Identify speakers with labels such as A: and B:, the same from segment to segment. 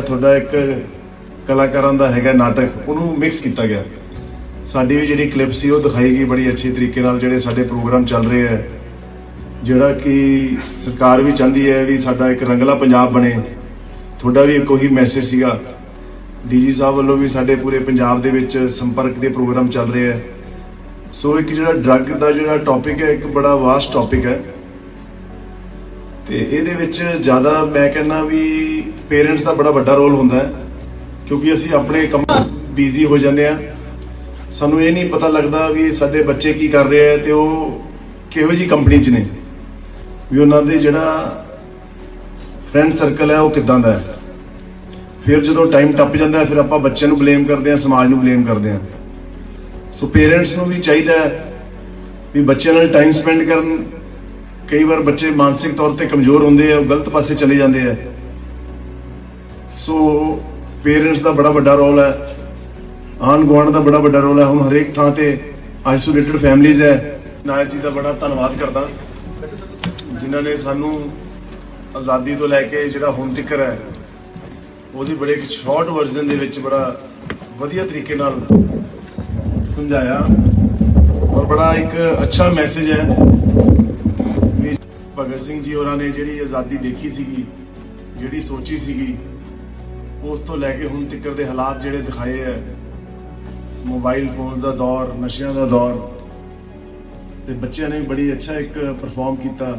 A: ਤੁਹਾਡਾ ਇੱਕ ਕਲਾਕਾਰਾਂ ਦਾ ਹੈਗਾ ਨਾਟਕ, ਉਹਨੂੰ ਮਿਕਸ ਕੀਤਾ ਗਿਆ। ਸਾਡੀ ਵੀ ਜਿਹੜੀ ਕਲਿੱਪ ਸੀ, ਉਹ ਦਿਖਾਈ ਗਈ ਬੜੀ ਅੱਛੇ ਤਰੀਕੇ ਨਾਲ, ਜਿਹੜੇ ਸਾਡੇ ਪ੍ਰੋਗਰਾਮ ਚੱਲ ਰਹੇ ਹੈ ਜਿਹੜਾ ਕਿ ਸਰਕਾਰ ਵੀ ਚਾਹੁੰਦੀ ਹੈ ਵੀ ਸਾਡਾ ਇੱਕ ਰੰਗਲਾ ਪੰਜਾਬ ਬਣੇ। ਤੁਹਾਡਾ ਵੀ ਇੱਕ ਉਹੀ ਮੈਸੇਜ ਸੀਗਾ। ਡੀਜੀ ਸਾਹਿਬ ਵੱਲੋਂ ਵੀ ਸਾਡੇ ਪੂਰੇ ਪੰਜਾਬ ਦੇ ਵਿੱਚ ਸੰਪਰਕ ਦੇ ਪ੍ਰੋਗਰਾਮ ਚੱਲ ਰਹੇ ਹੈ ਸੋ ਇੱਕ ਜਿਹੜਾ ਡਰੱਗ ਦਾ ਜਿਹੜਾ ਟੌਪਿਕ ਹੈ, ਇੱਕ ਬੜਾ ਵਾਸਟ ਟੌਪਿਕ ਹੈ। ਤੇ ਇਹਦੇ ਵਿੱਚ ਜ਼ਿਆਦਾ ਮੈਂ ਕਹਿੰਦਾ ਵੀ ਪੇਰੈਂਟਸ ਦਾ ਬੜਾ ਵੱਡਾ ਰੋਲ ਹੁੰਦਾ ਹੈ, ਕਿਉਂਕਿ ਅਸੀਂ ਆਪਣੇ ਕੰਮ ਬਿਜ਼ੀ ਹੋ ਜਾਂਦੇ ਆ ਸਾਨੂੰ ਇਹ ਨਹੀਂ ਪਤਾ ਲੱਗਦਾ ਵੀ ਸਾਡੇ ਬੱਚੇ ਕੀ ਕਰ ਰਹੇ ਆ ਤੇ ਉਹ ਕਿਹੋ ਜੀ ਕੰਪਨੀ 'ਚ ਨੇ। ਵੀ ਉਹਨਾਂ ਦੇ ਜਿਹੜਾ ਫਰੈਂਡ ਸਰਕਲ ਹੈ ਉਹ ਕਿਦਾਂ ਦਾ ਹੈ। ਫਿਰ ਜਦੋਂ ਟਾਈਮ ਟੱਪ ਜਾਂਦਾ ਫਿਰ ਆਪਾਂ ਬੱਚਿਆਂ ਨੂੰ ਬਲੇਮ ਕਰਦੇ ਆ ਸਮਾਜ ਨੂੰ ਬਲੇਮ ਕਰਦੇ ਆ ਸੋ ਪੇਰੈਂਟਸ ਨੂੰ ਵੀ ਚਾਹੀਦਾ ਵੀ ਬੱਚਿਆਂ ਨਾਲ ਟਾਈਮ ਸਪੈਂਡ ਕਰਨ ਕਈ ਵਾਰ ਬੱਚੇ ਮਾਨਸਿਕ ਤੌਰ ਤੇ ਕਮਜ਼ੋਰ ਹੁੰਦੇ ਆ ਗਲਤ ਪਾਸੇ ਚਲੇ ਜਾਂਦੇ ਆ। ਸੋ ਪੇਰੈਂਟਸ ਦਾ ਬੜਾ ਵੱਡਾ ਰੋਲ ਹੈ, ਆਂਢ ਗੁਆਂਢ ਦਾ ਬੜਾ ਵੱਡਾ ਰੋਲ ਹੈ। ਹੁਣ ਹਰੇਕ ਥਾਂ ਤੇ ਆਈਸੋਲੇਟਡ ਫੈਮਲੀਜ਼ ਹੈ। ਨਾਇਰ ਜੀ ਦਾ ਬੜਾ ਧੰਨਵਾਦ ਕਰਦਾ, ਜਿਨ੍ਹਾਂ ਨੇ ਸਾਨੂੰ ਆਜ਼ਾਦੀ ਤੋਂ ਲੈ ਕੇ ਜਿਹੜਾ ਹੁਣ ਤੱਕ ਹੈ, ਉਹਦੀ ਬੜੇ ਇੱਕ ਸ਼ਾਰਟ ਵਰਜ਼ਨ ਦੇ ਵਿੱਚ ਬੜਾ ਵਧੀਆ ਤਰੀਕੇ ਨਾਲ ਸਮਝਾਇਆ। ਔਰ ਬੜਾ ਇੱਕ ਅੱਛਾ ਮੈਸੇਜ ਹੈ। ਭਗਤ ਸਿੰਘ ਜੀ ਹੋਰਾਂ ਨੇ ਜਿਹੜੀ ਆਜ਼ਾਦੀ ਦੇਖੀ ਸੀਗੀ, ਜਿਹੜੀ ਸੋਚੀ ਸੀਗੀ, ਉਸ ਤੋਂ ਲੈ ਕੇ ਹੁਣ ਤੱਕ ਦੇ ਹਾਲਾਤ ਜਿਹੜੇ ਦਿਖਾਏ ਹੈ ਮੋਬਾਈਲ ਫੋਨ ਦਾ ਦੌਰ, ਨਸ਼ਿਆਂ ਦਾ ਦੌਰ, ਤੇ ਬੱਚਿਆਂ ਨੇ ਬੜੀ ਅੱਛਾ ਇੱਕ ਪਰਫਾਰਮ ਕੀਤਾ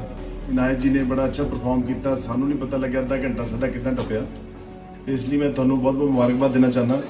A: ਨਾਇਕ ਜੀ ਨੇ ਬੜਾ ਅੱਛਾ ਪਰਫਾਰਮ ਕੀਤਾ, ਸਾਨੂੰ ਨਹੀਂ ਪਤਾ ਲੱਗਿਆ ਅੱਧਾ ਘੰਟਾ ਸਾਡਾ ਕਿੱਦਾਂ ਟੱਪਿਆ। ਇਸ ਲਈ ਮੈਂ ਤੁਹਾਨੂੰ ਬਹੁਤ ਬਹੁਤ ਮੁਬਾਰਕਬਾਦ ਦੇਣਾ ਚਾਹੁੰਦਾ।